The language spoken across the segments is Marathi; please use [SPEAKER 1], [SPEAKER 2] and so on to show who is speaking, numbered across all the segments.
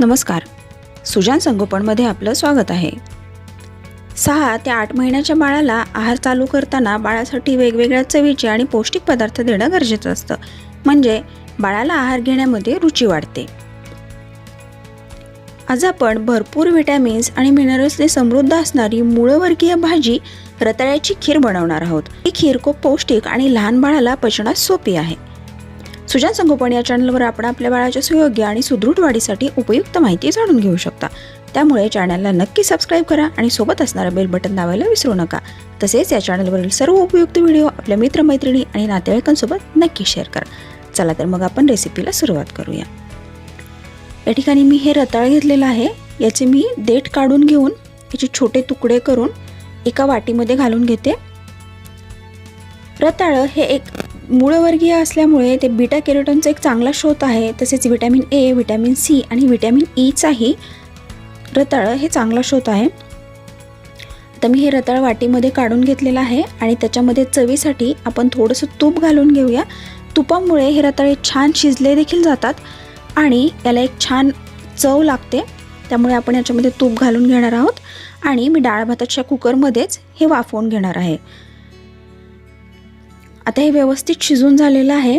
[SPEAKER 1] नमस्कार. सुजान संगोपनमध्ये आपलं स्वागत आहे. सहा ते आठ महिन्याच्या बाळाला आहार चालू करताना बाळासाठी वेगवेगळ्या चवीचे आणि पौष्टिक पदार्थ देणं गरजेचं असतं. म्हणजे बाळाला आहार घेण्यामध्ये रुची वाढते. आज आपण भरपूर व्हिटॅमिन्स आणि मिनरल्सने समृद्ध असणारी मूळवर्गीय भाजी रताळ्याची खीर बनवणार आहोत. ही खीर खूप पौष्टिक आणि लहान बाळाला पचनास सोपी आहे. सुजान संगोपन या चॅनलवर आपण आपल्या बाळाच्या सुयोग्य आणि सुदृढ वाढीसाठी उपयुक्त माहिती जाणून घेऊ शकता. त्यामुळे चॅनलला नक्की सबस्क्राईब करा आणि सोबत असणारा बेल बटन दाबायला विसरू नका. तसेच या चॅनलवरील सर्व उपयुक्त व्हिडिओ आपल्या मित्रमैत्रिणी आणि नातेवाईकांसोबत नक्की शेअर करा. चला तर मग आपण रेसिपीला सुरुवात करूया. या ठिकाणी मी हे रताळ घेतलेलं आहे. याचे मी देठ काढून घेऊन याचे छोटे तुकडे करून एका वाटीमध्ये घालून घेते. रताळं हे एक मूळवर्गीय असल्यामुळे ते बीटा कॅरोटनचा एक चांगला स्रोत आहे. तसेच विटॅमिन ए व्हिटॅमिन सी आणि व्हिटॅमिन ईचाही रताळ हे चांगला स्रोत आहे. आता मी हे रताळ वाटीमध्ये काढून घेतलेलं आहे आणि त्याच्यामध्ये चवीसाठी आपण थोडंसं तूप घालून घेऊया. तुपामुळे हे रताळे छान शिजले देखील जातात आणि याला एक छान चव लागते. त्यामुळे आपण याच्यामध्ये तूप घालून घेणार आहोत आणि मी डाळ भाताच्या कुकरमध्येच हे वाफवून घेणार आहे. आता हे व्यवस्थित शिजून झालेलं आहे.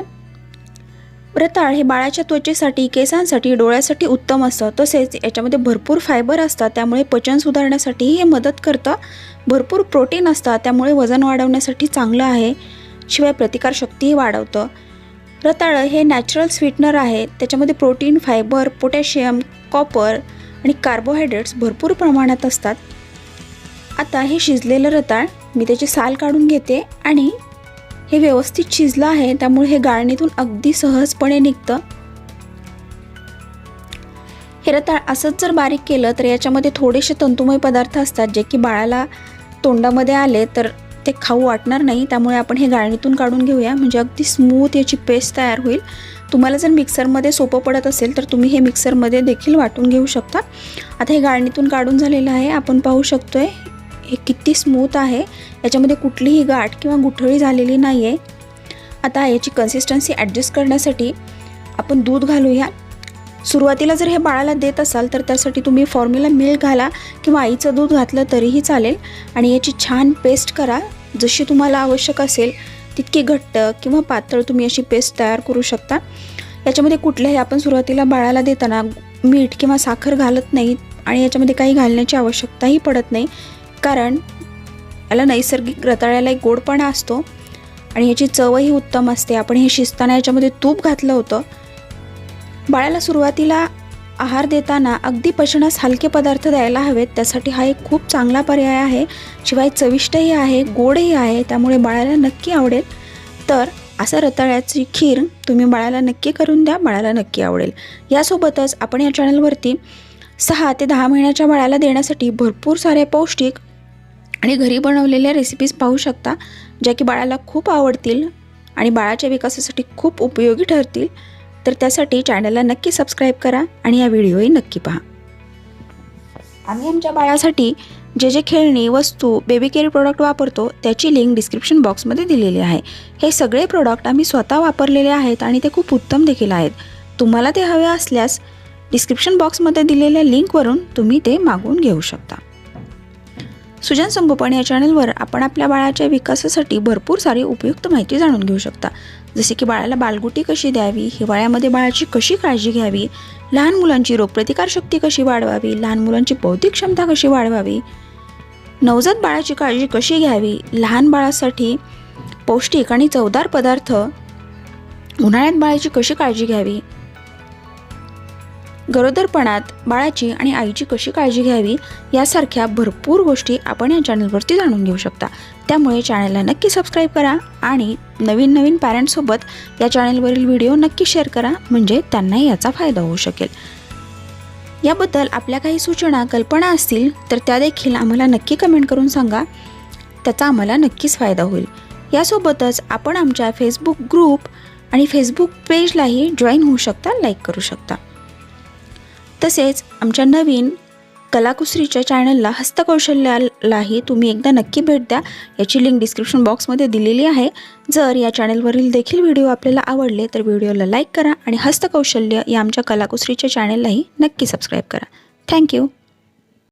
[SPEAKER 1] रताळ हे बाळाच्या त्वचेसाठी केसांसाठी डोळ्यासाठी उत्तम असतं. तसेच याच्यामध्ये भरपूर फायबर असतात त्यामुळे पचन सुधारण्यासाठीही हे मदत करतं. भरपूर प्रोटीन असतात त्यामुळे वजन वाढवण्यासाठी चांगलं आहे. शिवाय प्रतिकारशक्तीही वाढवतं. रताळ हे नॅचरल स्वीटनर आहे. त्याच्यामध्ये प्रोटीन फायबर पोटॅशियम कॉपर आणि कार्बोहायड्रेट्स भरपूर प्रमाणात असतात. आता हे शिजलेलं रताळ मी त्याची साल काढून घेते आणि हे व्यवस्थित शिजलं आहे त्यामुळे हे गाळणीतून अगदी सहजपणे निघतं. हे रताळ असंच जर बारीक केलं तर याच्यामध्ये थोडेसे तंतुमय पदार्थ असतात जे की बाळाला तोंडामध्ये आले तर ते खाऊ वाटणार नाही. त्यामुळे आपण हे गाळणीतून काढून घेऊया. म्हणजे अगदी स्मूथ याची पेस्ट तयार होईल. तुम्हाला जर मिक्सरमध्ये सोपं पडत असेल तर तुम्ही हे मिक्सरमध्ये देखील वाटून घेऊ शकता. आता हे गाळणीतून काढून झालेलं आहे. आपण पाहू शकतोय हे किती स्मूथ आहे याच्यामध्ये कुठलीही गाठ किंवा गुठळी झालेली नाही आहे आता याची कन्सिस्टन्सी ॲडजस्ट करण्यासाठी आपण दूध घालूया. सुरुवातीला जर हे बाळाला देत असाल तर त्यासाठी तुम्ही फॉर्म्युला मिल्क घाला किंवा आईचं दूध घातलं तरीही चालेल. आणि याची छान पेस्ट करा. जशी तुम्हाला आवश्यक असेल तितकी घट्ट किंवा पातळ तुम्ही अशी पेस्ट तयार करू शकता. याच्यामध्ये कुठल्याही आपण सुरुवातीला बाळाला देताना मीठ किंवा साखर घालत नाही आणि याच्यामध्ये काही घालण्याची आवश्यकताही पडत नाही. कारण याला नैसर्गिक रताळ्याला एक गोडपणा असतो आणि याची चवही उत्तम असते. आपण हे शिजताना याच्यामध्ये तूप घातलं होतं. बाळाला सुरुवातीला आहार देताना अगदी पचनास हलके पदार्थ द्यायला हवेत. त्यासाठी हा एक खूप चांगला पर्याय आहे. शिवाय चविष्टही आहे गोडही आहे त्यामुळे बाळाला नक्की आवडेल. तर असं रताळ्याची खीर तुम्ही बाळाला नक्की करून द्या बाळाला नक्की आवडेल. यासोबतच आपण या चॅनलवरती सहा ते दहा महिन्याच्या बाळाला देण्यासाठी भरपूर सारे पौष्टिक आणि घरी बनवलेल्या रेसिपीज पाहू शकता ज्या की बाळाला खूप आवडतील आणि बाळाच्या विकासासाठी खूप उपयोगी ठरतील तर त्यासाठी चॅनलला नक्की सबस्क्राईब करा आणि या व्हिडिओही नक्की पहा. आम्ही आमच्या बाळासाठी जे जे खेळणी वस्तू बेबी केअर प्रोडक्ट वापरतो त्याची लिंक डिस्क्रिप्शन बॉक्समध्ये दिलेली आहे. हे सगळे प्रोडक्ट आम्ही स्वतः वापरलेले आहेत आणि ते खूप उत्तम देखील आहेत. तुम्हाला ते हवे असल्यास डिस्क्रिप्शन बॉक्समध्ये दिलेल्या लिंकवरून तुम्ही ते मागवून घेऊ शकता. सुजन संगोपन या चॅनलवर आपण आपल्या बाळाच्या विकासासाठी भरपूर सारी उपयुक्त माहिती जाणून घेऊ शकता. जसे की बाळाला बालगुटी कशी द्यावी हिवाळ्यामध्ये बाळाची कशी काळजी घ्यावी लहान मुलांची रोगप्रतिकारशक्ती कशी वाढवावी लहान मुलांची बौद्धिक क्षमता कशी वाढवावी नवजात बाळाची काळजी कशी घ्यावी लहान बाळासाठी पौष्टिक आणि चवदार पदार्थ उन्हाळ्यात बाळाची कशी काळजी घ्यावी गरोदरपणात बाळाची आणि आईची कशी काळजी घ्यावी यासारख्या भरपूर गोष्टी आपण या चॅनलवरती जाणून घेऊ शकता. त्यामुळे चॅनलला नक्की सबस्क्राईब करा आणि नवीन नवीन पॅरेंट्ससोबत या चॅनलवरील व्हिडिओ नक्की शेअर करा म्हणजे त्यांनाही याचा फायदा होऊ शकेल. याबद्दल आपल्या काही सूचना कल्पना असतील तर त्या देखील आम्हाला नक्की कमेंट करून सांगा. त्याचा आम्हाला नक्कीच फायदा होईल. यासोबतच आपण आमच्या फेसबुक ग्रुप आणि फेसबुक पेजलाही जॉईन होऊ शकता लाईक करू शकता. तसेच आमच्या नवीन कलाकुसरीच्या चॅनलला हस्तकौशल्यालाही तुम्ही एकदा नक्की भेट द्या. याची लिंक डिस्क्रिप्शन बॉक्समध्ये दिलेली आहे. जर या चॅनलवरील देखील व्हिडिओ आपल्याला आवडले तर व्हिडिओला लाईक करा आणि हस्तकौशल्य या आमच्या कलाकुसरीच्या चॅनललाही नक्की सबस्क्राईब करा. थँक्यू